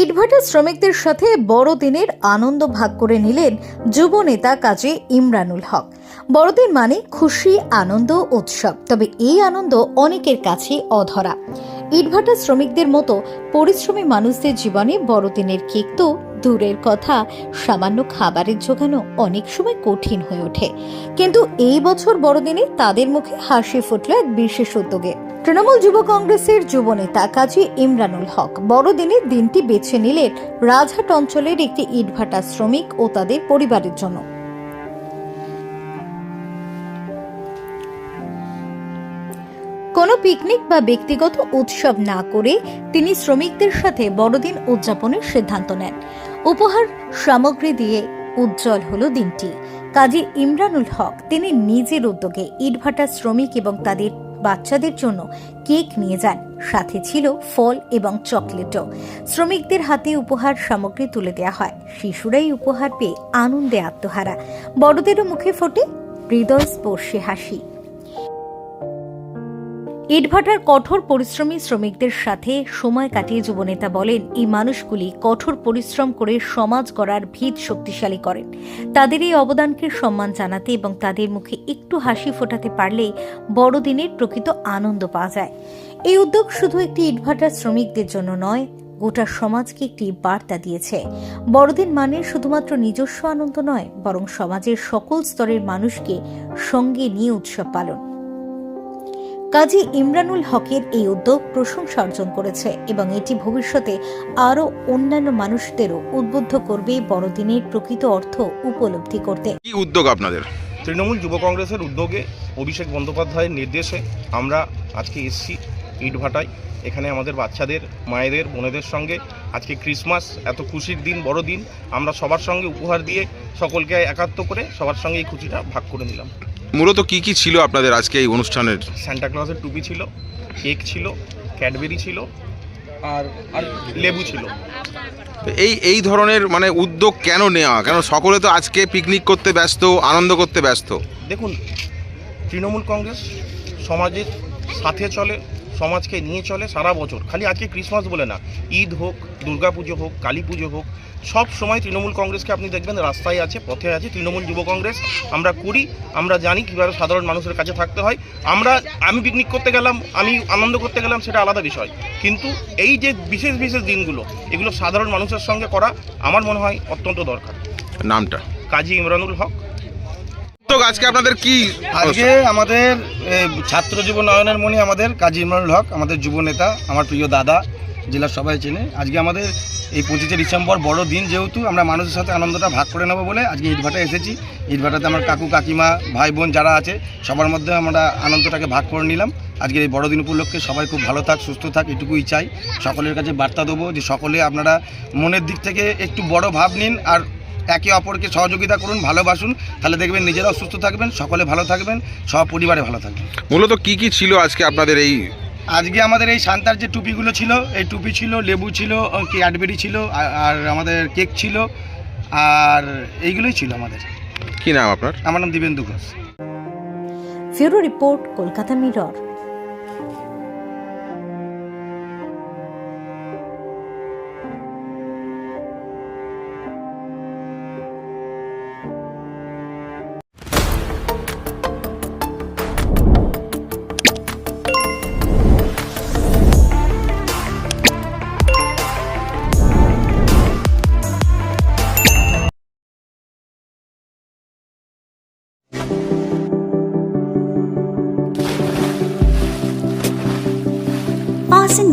ইটভাটা শ্রমিকদের সাথে বড়দিনের আনন্দ ভাগ করে নিলেন যুব নেতা কাজী ইমরানুল হক। বড়দিন মানে খুশি, আনন্দ, উৎসব। তবে এই আনন্দ অনেকের কাছে অধরা। ইটভাটা শ্রমিকদের মতো পরিশ্রমী মানুষদের জীবনে বড়দিনের কেক তো দূরের কথা। সামান্য খাবারের জোগানো অনেক সময় কঠিন হয়ে ওঠে। কিন্তু এই বছর বড়দিনে তাদের মুখে হাসি ফুটল এক বিশেষ উদ্যোগে। তৃণমূল যুব কংগ্রেসের যুবনেতা কাজী ইমরানুল হক বড়দিনের দিনটি বেছে নিলেন রাজহাট অঞ্চলের একটি ইটভাটা শ্রমিক ও তাদের পরিবারের জন্য। কোনো পিকনিক বা ব্যক্তিগত উৎসব না করে তিনি শ্রমিকদের সাথে বড়দিন উদযাপনের সিদ্ধান্ত নেন। উপহার সামগ্রী দিয়ে উজ্জ্বল হলো দিনটি। কাজী ইমরানুল হক তিনি নিজের উদ্যোগে ইটভাটা শ্রমিক এবং তাদের বাচ্চাদের জন্য কেক নিয়ে যান। সাথে ছিল ফল এবং চকলেটও। শ্রমিকদের হাতে উপহার সামগ্রী তুলে দেওয়া হয়। শিশুরাই উপহার পেয়ে আনন্দে আত্মহারা। বড়দেরও মুখে ফোটে হৃদয় স্পর্শে হাসি। ইটভাটার কঠোর পরিশ্রমী শ্রমিকদের সাথে সময় কাটিয়ে যুবনেতা বলেন, এই মানুষগুলি কঠোর পরিশ্রম করে সমাজ গড়ার ভিত শক্তিশালী করেন। তাদের এই অবদানকে সম্মান জানাতে এবং তাদের মুখে একটু হাসি ফোটাতে পারলেই বড়দিনের প্রকৃত আনন্দ পাওয়া যায়। এই উদ্যোগ শুধু একটি ইটভাটার শ্রমিকদের জন্য নয়, গোটা সমাজকে একটি বার্তা দিয়েছে। বড়দিন মানে শুধুমাত্র নিজস্ব আনন্দ নয়, বরং সমাজের সকল স্তরের মানুষকে সঙ্গে নিয়ে উৎসব পালন। কাজী ইমরানুল হকের এই উদ্যোগ প্রশংসা অর্জন করেছে এবং এটি ভবিষ্যতে আরও অন্যান্য মানুষদেরও উদ্বুদ্ধ করবে বড়দিনের প্রকৃত অর্থ উপলব্ধি করতে। কি উদ্যোগ আপনাদের? তৃণমূল যুব কংগ্রেসের উদ্যোগে অভিষেক বন্দ্যোপাধ্যায়ের নির্দেশে আমরা আজকে এসছি ইটভাটায়। এখানে আমাদের বাচ্চাদের মায়েদের বোনেদের সঙ্গে আজকে ক্রিসমাস এত খুশির দিন বড় দিন আমরা সবার সঙ্গে উপহার দিয়ে সকলকে একাত্ম করে সবার সঙ্গে এই খুশিটা ভাগ করে নিলাম। মূলত কি কি ছিল আপনাদের আজকে এই অনুষ্ঠানের? স্যান্টা ক্লজের টুপি ছিল কেক ছিল ক্যাডবেরি ছিল আর আর লেবু ছিল। তো এই এই ধরনের মানে উদ্যোগ কেন নেওয়া? কেন সকলে তো আজকে পিকনিক করতে ব্যস্ত আনন্দ করতে ব্যস্ত? দেখুন তৃণমূল কংগ্রেস সমাজের সাথে চলে সমাজকে নিয়ে চলে সারা বছর। খালি আজকে ক্রিসমাস বলে না। ঈদ হোক দুর্গাপুজো হোক কালী পুজো হোক সব সময় তৃণমূল কংগ্রেসকে আপনি দেখবেন রাস্তায় আছে পথে আছে তৃণমূল যুব কংগ্রেস। আমরা করি আমরা জানি কীভাবে সাধারণ মানুষের কাছে থাকতে হয়। আমরা আমি পিকনিক করতে গেলাম আমি আনন্দ করতে গেলাম সেটা আলাদা বিষয়। কিন্তু এই যে বিশেষ বিশেষ দিনগুলো এগুলো সাধারণ মানুষের সঙ্গে করা আমার মনে হয় অত্যন্ত দরকার। নামটা? কাজী ইমরানুল হক। আজকে আপনাদের কি আজকে আমাদের ছাত্র যুব নয়নের মণি আমাদের কাজী ইমরানুল হক আমাদের যুব নেতা আমার প্রিয় দাদা জেলার সবাই চেনে। আজকে আমাদের এই পঁচিশে ডিসেম্বর বড় দিন যেহেতু আমরা মানুষের সাথে আনন্দটা ভাগ করে নেব বলে আজকে ইটভাটা এসেছি। ইটভাটাতে আমার কাকু কাকিমা ভাই বোন যারা আছে সবার মধ্যে আমরা আনন্দটাকে ভাগ করে নিলাম। আজকে এই বড়দিন উপলক্ষে সবাই খুব ভালো থাক সুস্থ থাক এটুকুই চাই। সকলের কাছে বার্তা দেবো যে সকলে আপনারা মনের দিক থেকে একটু বড় ভাব নিন আর একে অপরকে সহযোগিতা করুন ভালোবাসুন তাহলে দেখবেন নিজেরাও সুস্থ থাকবেন সকলে ভালো থাকবেন সব পরিবারে ভালো থাকবেন। মূলত কি কি ছিল আজকে আপনাদের এই আজকে আমাদের এই সান্তার যে টুপিগুলো ছিল এই টুপি ছিল লেবু ছিল ক্যাডবেরি ছিল আর- আর আমাদের কেক ছিল আর এইগুলোই ছিল আমাদের। কি নাম আপনার? আমার নাম Dibendu Ghosh. Bureau report Kolkata Mirror.